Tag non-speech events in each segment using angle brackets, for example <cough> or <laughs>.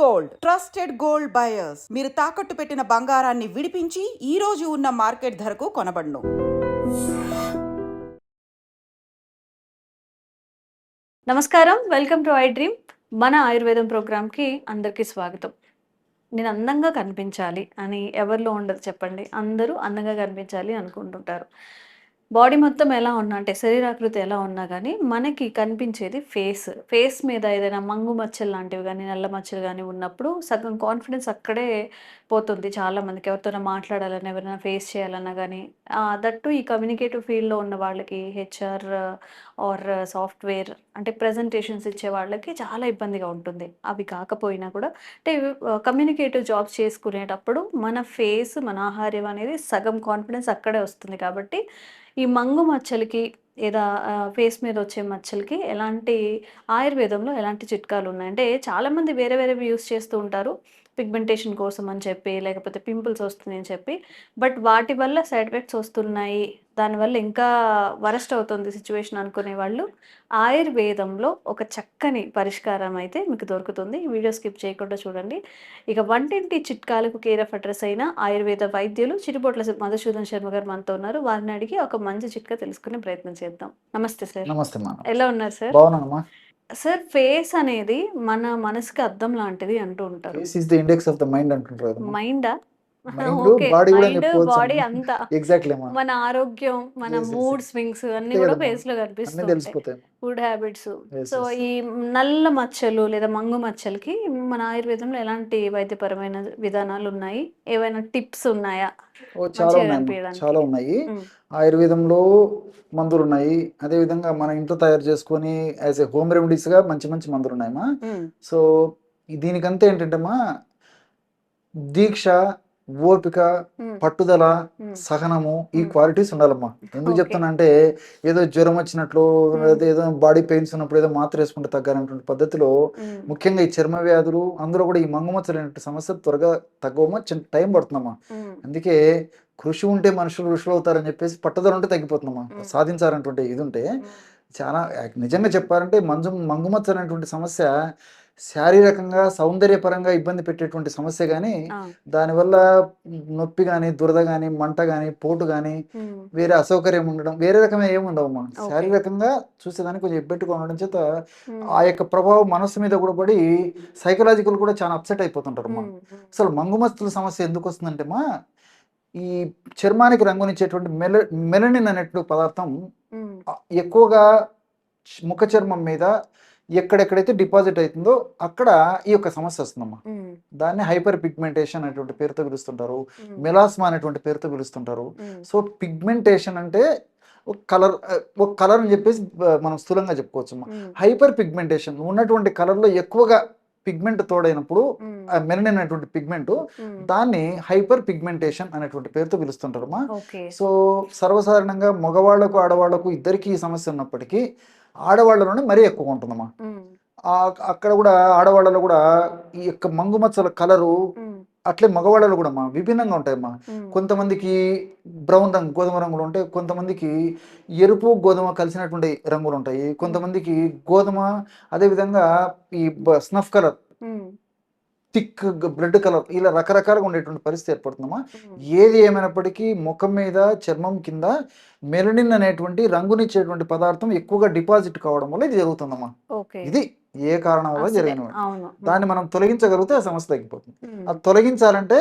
Gold trusted gold buyers. మీరు తాకట్టు పెట్టిన బంగారాన్ని విడిపించి ఈ రోజు ఉన్న మార్కెట్ ధరకు కొనబడును. నమస్కారం. Welcome to I dream. మన ఆయుర్వేదం ప్రోగ్రామ్కి అందరికీ స్వాగతం. నేను అందంగా కనిపించాలి అని ఎవరిలో ఉండదు చెప్పండి. అందరూ అందంగా కనిపించాలి అనుకుంటుంటారు. బాడీ మొత్తం ఎలా ఉన్నా అంటే శరీరాకృతి ఎలా ఉన్నా కానీ మనకి కనిపించేది ఫేస్. ఫేస్ మీద ఏదైనా మంగు మచ్చలు లాంటివి కానీ నల్ల మచ్చలు కానీ ఉన్నప్పుడు సగం కాన్ఫిడెన్స్ అక్కడే పోతుంది చాలా మందికి ఎవరితోనైనా మాట్లాడాలన్నా ఎవరైనా ఫేస్ చేయాలన్నా కానీ దట్టు ఈ కమ్యూనికేటివ్ ఫీల్డ్లో ఉన్న వాళ్ళకి హెచ్ఆర్ ఆర్ సాఫ్ట్వేర్ అంటే ప్రజెంటేషన్స్ ఇచ్చే వాళ్ళకి చాలా ఇబ్బందిగా ఉంటుంది. అవి కాకపోయినా కూడా అంటే కమ్యూనికేటివ్ జాబ్స్ చేసుకునేటప్పుడు మన ఫేస్ మన ఆహార్యం అనేది సగం కాన్ఫిడెన్స్ అక్కడే వస్తుంది కాబట్టి ఈ మంగు మచ్చలకి లేదా ఫేస్ మీద వచ్చే మచ్చలకి ఎలాంటి ఆయుర్వేదంలో ఎలాంటి చిట్కాలు ఉన్నాయి? అంటే చాలామంది వేరే వేరేవి యూస్ చేస్తూ ఉంటారు. పిగ్మెంటేషన్ కోసం అని చెప్పి లేకపోతే పింపుల్స్ వస్తున్నాయి అని చెప్పి. బట్ వాటి వల్ల సైడ్ ఎఫెక్ట్స్ వస్తున్నాయి. దానివల్ల ఇంకా వరస్ట్ అవుతుంది సిచ్యువేషన్ అనుకునే వాళ్ళు. ఆయుర్వేదంలో ఒక చక్కని పరిష్కారం అయితే మీకు దొరుకుతుంది. ఈ వీడియో స్కిప్ చేయకుండా చూడండి. ఇక వంటింటి చిట్కాలకు కేర్ ఆఫ్ అడ్రస్ అయిన ఆయుర్వేద వైద్యులు చిరుబొట్ల మధుసూదన్ శర్మ గారు మనతో ఉన్నారు. వారిని అడిగి ఒక మంచి చిట్కా తెలుసుకునే ప్రయత్నం చేద్దాం. నమస్తే సార్. నమస్తే ఎలా ఉన్నారు సార్? సార్ ఫేస్ అనేది మన మనసుకి అద్దం లాంటిది అంటూ ఉంటారు. Face is the index of the mind అంటుంటారు మైండా? మైండ్ బాడీ <laughs> కూడా బాడీ అంతా ఎగ్జాక్ట్లీ మన ఆరోగ్యం మన మూడ్. స్వింగ్స్ అన్ని కూడా. ఫేస్లో తెలిసిపోతాయి ఫుడ్ హ్యాబిట్స్ సో. ఈ నల్ల మచ్చలు లేదా మంగు మచ్చలకి మన ఆయుర్వేదంలో ఎలాంటి వైద్యపరమైన విధానాలు ఉన్నాయి ఏవైనా టిప్స్ ఉన్నాయా చాలా ఉన్నాయి. చాలా ఉన్నాయి. ఆయుర్వేదంలో మందులు ఉన్నాయి అదే విధంగా మన ఇంట్లో తయారు చేసుకొని యాజ్ ఏ హోమ్ రెమెడీస్గా మంచి మంచి మందులు ఉన్నాయమ్మా మ్మ్. సో దీనికంతా ఏంటంటేమ్మా దీక్ష ఓపిక. పట్టుదల. సహనము ఈ. క్వాలిటీస్ ఉండాలమ్మా ఎందుకు. చెప్తానంటే అంటే ఏదో జ్వరం వచ్చినట్లు లేదా ఏదో బాడీ పెయిన్స్ ఉన్నప్పుడు ఏదో మాత్ర వేసుకుంటే తగ్గాలనేటువంటి పద్ధతిలో. ముఖ్యంగా ఈ చర్మ వ్యాధులు అందులో కూడా ఈ మంగుమచ్చలైన సమస్య త్వరగా తగ్గవమ్మా చిన్న టైం పడుతుందమ్మా మ్మ్. అందుకే కృషి ఉంటే మనుషులు ఋషులు అవుతారని చెప్పేసి పట్టుదల ఉంటే తగ్గిపోతుందమ్మా మ్మ్. సాధించాలన్నటువంటి ఇది ఉంటే. చాలా నిజంగా చెప్పాలంటే మంజు మంగుమచ్చ అనేటువంటి సమస్య శారీరకంగా సౌందర్యపరంగా ఇబ్బంది పెట్టేటువంటి సమస్య కానీ. దానివల్ల నొప్పి కానీ దురద కానీ మంట కానీ పోటు కానీ. వేరే అసౌకర్యం ఉండడం వేరే రకమైన ఏమి ఉండవమ్మా Okay. శారీరకంగా చూసేదానికి కొంచెం ఇబ్బెట్టుగా ఉండడం చేత. ఆ యొక్క ప్రభావం మనసు మీద కూడా పడి సైకలాజికల్ కూడా చాలా అప్సెట్ అయిపోతుంటారు అమ్మా మ్మ్. మ్మ్. అసలు మంగుమస్తుల సమస్య ఎందుకు వస్తుందంటే మా ఈ చర్మానికి రంగునిచ్చేటువంటి మెల మెలనిన్ అనేటువంటి పదార్థం ఎక్కువగా ముఖ చర్మం మీద ఎక్కడెక్కడైతే డిపాజిట్ అవుతుందో అక్కడ ఈ యొక్క సమస్య వస్తుందమ్మా మ్మ్. దాన్ని హైపర్ పిగ్మెంటేషన్ అనేటువంటి పేరుతో పిలుస్తుంటారు. మెలాస్మా అనేటువంటి పేరుతో పిలుస్తుంటారు. సో పిగ్మెంటేషన్ అంటే ఒక కలర్ ఒక కలర్ అని చెప్పేసి మనం స్థూలంగా చెప్పుకోవచ్చు మ్మ్. హైపర్ పిగ్మెంటేషన్ ఉన్నటువంటి కలర్లో ఎక్కువగా పిగ్మెంట్ తోడైనప్పుడు. మెలనిన్ అనేటువంటి పిగ్మెంట్. దాన్ని హైపర్ పిగ్మెంటేషన్ అనేటువంటి పేరుతో పిలుస్తుంటారమ్మా ఓకే సో సర్వసాధారణంగా మగవాళ్ళకు ఆడవాళ్ళకు ఇద్దరికి ఈ సమస్య ఉన్నప్పటికీ ఆడవాళ్ళలోనే మరీ ఎక్కువ ఉంటుందమ్మా అక్కడ కూడా ఆడవాళ్ళలో కూడా ఈ యొక్క మంగుమచ్చల కలరు. అట్లే మగవాళ్ళలో కూడా అమ్మా విభిన్నంగా ఉంటాయమ్మా మ్మ్. కొంతమందికి బ్రౌన్ రంగు గోధుమ రంగులు ఉంటాయి కొంతమందికి ఎరుపు గోధుమ కలిసినటువంటి రంగులు ఉంటాయి కొంతమందికి గోధుమ అదేవిధంగా ఈ snuff colour. Thick blood colour ఇలా రకరకాలుగా ఉండేటువంటి పరిస్థితి ఏర్పడుతుందమ్మా మ్మ్. ఏది ఏమైనప్పటికీ ముఖం మీద చర్మం కింద మెలనిన్ అనేటువంటి రంగునిచ్చేటువంటి పదార్థం ఎక్కువగా డిపాజిట్ కావడం వల్ల ఇది జరుగుతుందమ్మా ఇది ఏ కారణం వల్ల జరిగిన దాన్ని మనం తొలగించగలిగితే ఆ సమస్య తగ్గిపోతుంది. అది తొలగించాలంటే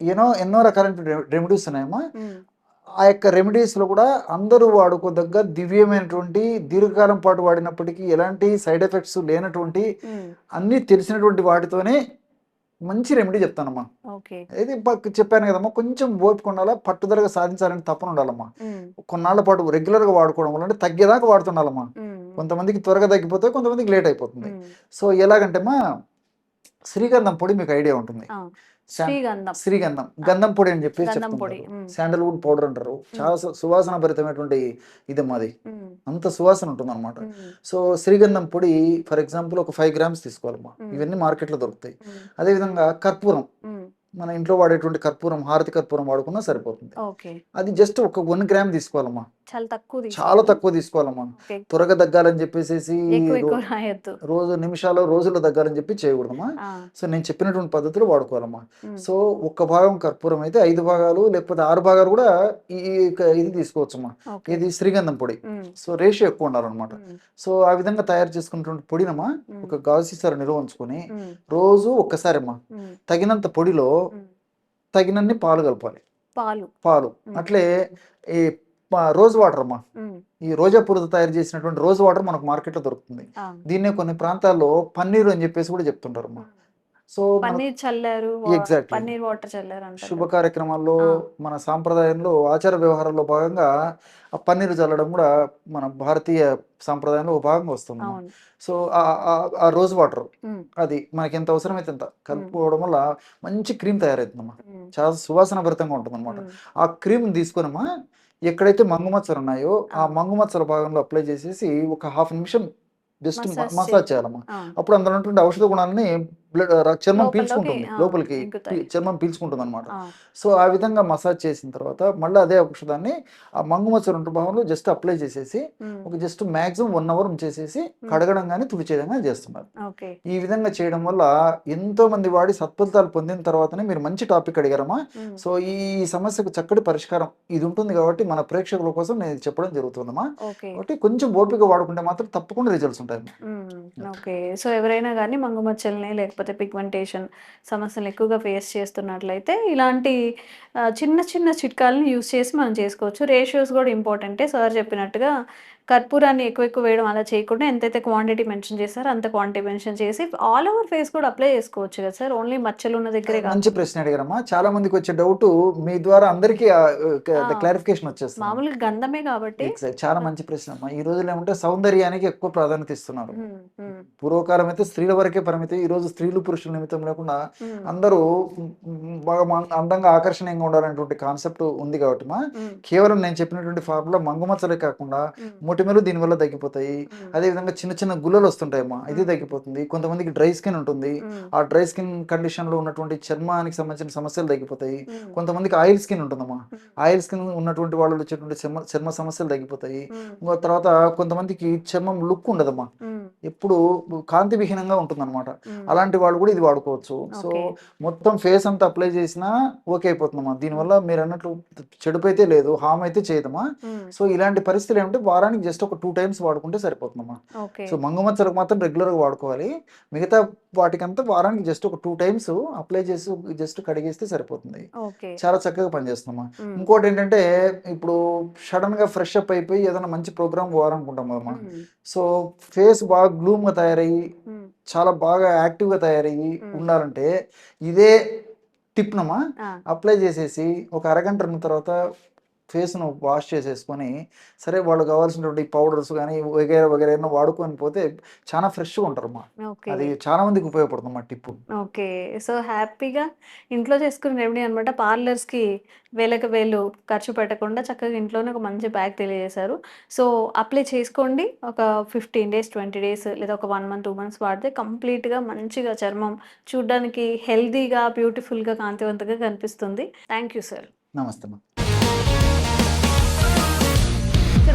ఎన్నో ఎన్నో రకాల రెమెడీస్ ఉన్నాయమ్మా మ్మ్. ఆ యొక్క రెమెడీస్లో కూడా అందరూ వాడుకోదగ్గ దివ్యమైనటువంటి దీర్ఘకాలం పాటు వాడినప్పటికీ ఎలాంటి సైడ్ ఎఫెక్ట్స్ లేనటువంటి. అన్నీ తెలిసినటువంటి వాటితోనే మంచి రెమెడీ చెప్తానమ్మా. ఇది చెప్పాను కదమ్మా కొంచెం ఓపిక ఉండాలా పట్టుదలగా సాధించాలని తప్పన ఉండాలమ్మా. మ్మ్. కొన్నాళ్ళ పాటు రెగ్యులర్గా వాడుకోవడం వల్ల అంటే తగ్గేదాకా వాడుతుండాలమ్మా. మ్మ్. కొంతమందికి త్వరగా తగ్గిపోతే కొంతమందికి లేట్ అయిపోతుంది. సో ఎలాగంటే మా శ్రీగంధం పొడి మీకు ఐడియా ఉంటుంది. శ్రీగంధం శ్రీగంధం గంధం పొడి అని మ్మ్. శాండల్వుడ్ పౌడర్ అంటారు చాలా సువాసన భరితమైనటువంటి ఇది మాది. అంత సువాసన ఉంటుంది అనమాట. సో శ్రీగంధం పొడి ఫర్ ఎగ్జాంపుల్ ఒక ఫైవ్ గ్రామ్స్ తీసుకోవాలమ్మా మ్మ్. ఇవన్నీ మార్కెట్లో దొరుకుతాయి. అదేవిధంగా కర్పూరం. మన ఇంట్లో వాడేటువంటి కర్పూరం హారతి కర్పూరం వాడుకున్నా సరిపోతుంది. అది జస్ట్ ఒక వన్ గ్రామ్ తీసుకోవాలమ్మా. చాలా తక్కువ చాలా తీసుకోవాలి. తక్కువ తీసుకోవాలమ్మా. త్వరగా తగ్గాలని చెప్పేసి రోజు నిమిషాలు రోజుల్లో తగ్గాలని చెప్పి చేయకూడదమ్మా. సో నేను చెప్పినటువంటి పద్ధతులు వాడుకోవాలమ్మా. సో ఒక్క భాగం కర్పూరం అయితే ఐదు భాగాలు లేకపోతే ఆరు భాగాలు కూడా ఈ ఇది తీసుకోవచ్చమ్మా. ఇది శ్రీగంధం పొడి. సో రేషియో ఎక్కువ ఉండాలన్నమాట. సో ఆ విధంగా తయారు చేసుకున్నటువంటి పొడినమ్మా ఒక గాజు సీసాలో నిల్వ ఉంచుకొని రోజు ఒక్కసారి అమ్మా తగినంత పొడిలో. తగినన్ని పాలు కలపాలి. పాలు. పాలు. అట్లే ఈ రోజ్ వాటర్ అమ్మా. ఈ రోజా పూలతో తయారు చేసినటువంటి రోజ్ వాటర్ మనకు మార్కెట్లో దొరుకుతుంది. దీన్నే కొన్ని ప్రాంతాల్లో పన్నీరు అని చెప్పేసి కూడా చెప్తుంటారు అమ్మా సో పన్నీర్ చల్లారు Exactly. పన్నీర్ వాటర్ చల్లారు శుభ. కార్యక్రమాల్లో. మన సాంప్రదాయంలో ఆచార వ్యవహారాల్లో భాగంగా ఆ పన్నీరు చల్లడం కూడా మన భారతీయ సాంప్రదాయంలో ఒక భాగంగా వస్తుంది సో ఆ- రోజ్ వాటర్ అది మనకి ఎంత అవసరమైతే ఎంత కలుపుకోవడం వల్ల మంచి క్రీమ్ తయారవుతుందమ్మా చాలా సువాసన భరితంగా ఉంటుంది అనమాట ఆ క్రీమ్ తీసుకునమ్మా ఎక్కడైతే మంగు మచ్చలు ఉన్నాయో ఆ ఆ. మంగు మచ్చల భాగంలో అప్లై చేసేసి ఒక హాఫ్ నిమిషం జస్ట్ మసాజ్ చేయాలమ్మా. అప్పుడు అందులో ఉన్నటువంటి ఔషధ గుణాలని బ్లడ్ చర్మం పీల్చుకుంటుంది. లోపలికి చర్మం పీల్చుకుంటుంది అనమాట సో ఆ విధంగా మసాజ్ చేసిన తర్వాత మళ్ళీ అదే ఔషధాన్ని ఆ మంగు మచ్చలు ఉంటు భాగంలో జస్ట్ అప్లై చేసేసి ఒక జస్ట్ మాక్సిమం వన్ అవర్ ఉంచేసేసి. కడగడం కానీ తుడిచేయడం చేస్తున్నారు. ఈ విధంగా చేయడం వల్ల ఎంతో మంది వాడి సత్ఫలితాలు పొందిన తర్వాతనే మీరు మంచి టాపిక్ అడిగారమ్మా. సో ఈ సమస్యకు చక్కటి పరిష్కారం ఇది ఉంటుంది కాబట్టి మన ప్రేక్షకుల కోసం నేను చెప్పడం జరుగుతుందమ్మా. కాబట్టి కొంచెం ఓపిక వాడుకుంటే మాత్రం తప్పకుండా రిజల్ట్స్ ఉంటాయి. ఓకే. సో ఎవరైనా కానీ మంగుమచ్చల్ని లేకపోతే పిగ్మెంటేషన్ సమస్యలు ఎక్కువగా ఫేస్ చేస్తున్నట్లయితే ఇలాంటి చిన్న చిన్న చిట్కాలను యూస్ చేసి మనం చేసుకోవచ్చు. రేషియోస్ కూడా ఇంపార్టెంటే సార్ చెప్పినట్టుగా కర్పూరాన్ని ఎక్కువ ఎక్కువ వేయడం అలా చేయకుండా ఎంతైతే క్వాంటిటీ మెన్షన్ చేస్తారో అంత క్వాంటిటీ మెన్షన్ చేసి ఆల్ ఓవర్ ఫేస్ కూడా అప్లై చేసుకోవచ్చు కదా సార్ ఓన్లీ మచ్చలు ఉన్న దగ్గరే మంచి ప్రశ్న అడిగారమ్మా. చాలా మందికి వచ్చే డౌట్ మీ ద్వారా అందరికీ. క్లారిఫికేషన్ వచ్చేస్తుంది. మామూలుగా గంధమే కాబట్టి. చాలా మంచి ప్రశ్న అమ్మా. ఈ రోజులు ఏమంటే సౌందర్యానికి ఎక్కువ ప్రాధాన్యత ఇస్తున్నారు. పూర్వకాలం అయితే స్త్రీల వరకే పరిమితి ఈ రోజు స్త్రీలు పురుషుల నిమిత్తం లేకుండా అందరూ బాగా అందంగా ఆకర్షణీయంగా ఉండాలనేటువంటి కాన్సెప్ట్ ఉంది కాబట్టి మా కేవలం నేను చెప్పినటువంటి ఫార్ములా మంగుమచ్చలే కాకుండా మొటిమలు దీనివల్ల తగ్గిపోతాయి. మ్మ్, అదే విధంగా చిన్న చిన్న గుల్లలు వస్తుంటాయమ్మా ఇది. తగ్గిపోతుంది. కొంతమందికి డ్రై స్కిన్ ఉంటుంది. ఆ డ్రై స్కిన్ కండిషన్లో ఉన్నటువంటి చర్మానికి సంబంధించిన సమస్యలు తగ్గిపోతాయి. కొంతమందికి ఆయిల్ స్కిన్ ఉంటుందమ్మా. మ్మ్, ఆయిల్ స్కిన్ ఉన్నటువంటి వాళ్ళు వచ్చేటువంటి చర్మ చర్మ సమస్యలు తగ్గిపోతాయి. తర్వాత కొంతమందికి చర్మం లుక్ ఉండదమ్మా. మ్మ్, ఎప్పుడు కాంతి విహీనంగా ఉంటుందన్నమాట. అలాంటి వాళ్ళు కూడా ఇది వాడుకోవచ్చు. సో. మొత్తం ఫేస్ అంతా అప్లై చేసినా ఓకే అయిపోతుందమ్మా. దీనివల్ల మీరు అన్నట్లు చెడుపు అయితే లేదు హామ్ అయితే చేయదమ్మా. మ్మ్. సో ఇలాంటి పరిస్థితులు ఏమంటే వారానికి జస్ట్ ఒక టూ టైమ్స్ వాడుకుంటే సరిపోతుందమ్మా. సో మంగుమచ్చలకు మాత్రం రెగ్యులర్గా వాడుకోవాలి. మిగతా వాటికంతా వారానికి జస్ట్ ఒక టూ టైమ్స్ అప్లై చేసి జస్ట్ కడిగేస్తే సరిపోతుంది. చాలా చక్కగా పనిచేస్తుందమ్మా. మ్మ్. ఇంకోటి ఏంటంటే ఇప్పుడు సడన్గా ఫ్రెష్ అప్ అయిపోయి ఏదైనా మంచి ప్రోగ్రామ్ పోవాలనుకుంటాం కదమ్మా. మ్మ్. సో ఫేస్ బాగా గ్లూమ్గా తయారయ్యి. చాలా బాగా యాక్టివ్గా తయారయ్యి. ఉండాలంటే ఇదే టిప్నమ్మా ఆ, అప్లై చేసేసి ఒక అరగంట ఉన్న తర్వాత ఫేస్ను వాష్ చేసేసుకొని సరే వాళ్ళు కావాల్సినటువంటి పౌడర్స్ కానీ వగేరా వగేరా ఏమైనా వాడుకొని పోతే చాలా ఫ్రెష్గా ఉంటారమ్మా ఓకే. అది చాలా మందికి ఉపయోగపడుతుందమ్మా టిప్పు. ఓకే. సో హ్యాపీగా ఇంట్లో చేసుకునే రెమెడీ అనమాట పార్లర్స్కి వేలకు వేలు ఖర్చు పెట్టకుండా చక్కగా ఇంట్లోనే ఒక మంచి బ్యాగ్ తెలియజేశారు. సో అప్లై చేసుకోండి. ఒక ఫిఫ్టీన్ డేస్ ట్వంటీ డేస్ లేదా ఒక వన్ మంత్ టూ మంత్స్ వాడితే కంప్లీట్గా మంచిగా చర్మం చూడడానికి హెల్తీగా బ్యూటిఫుల్గా కాంతివంతంగా కనిపిస్తుంది. Thank you sir. నమస్తే